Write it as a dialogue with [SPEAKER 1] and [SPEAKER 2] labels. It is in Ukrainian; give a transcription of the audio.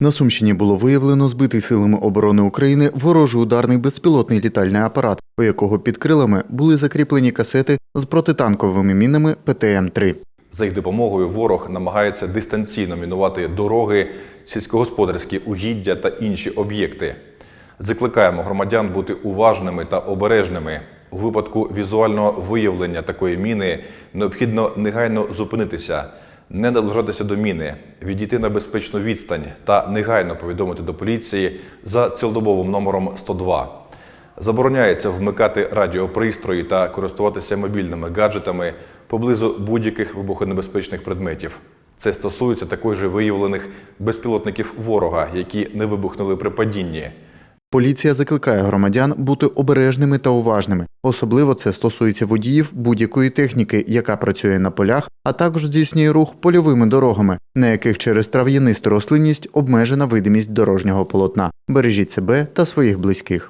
[SPEAKER 1] На Сумщині було виявлено збитий силами оборони України ворожий ударний безпілотний літальний апарат, у якого під крилами були закріплені касети з протитанковими мінами ПТМ-3.
[SPEAKER 2] За їх допомогою ворог намагається дистанційно мінувати дороги, сільськогосподарські угіддя та інші об'єкти. Закликаємо громадян бути уважними та обережними. У випадку візуального виявлення такої міни необхідно негайно зупинитися, не наближатися до міни, відійти на безпечну відстань та негайно повідомити до поліції за цілодобовим номером 102. Забороняється вмикати радіопристрої та користуватися мобільними гаджетами поблизу будь-яких вибухонебезпечних предметів. Це стосується також виявлених безпілотників ворога, які не вибухнули при падінні.
[SPEAKER 1] Поліція закликає громадян бути обережними та уважними. Особливо це стосується водіїв будь-якої техніки, яка працює на полях, а також здійснює рух польовими дорогами, на яких через трав'янисту рослинність обмежена видимість дорожнього полотна. Бережіть себе та своїх близьких.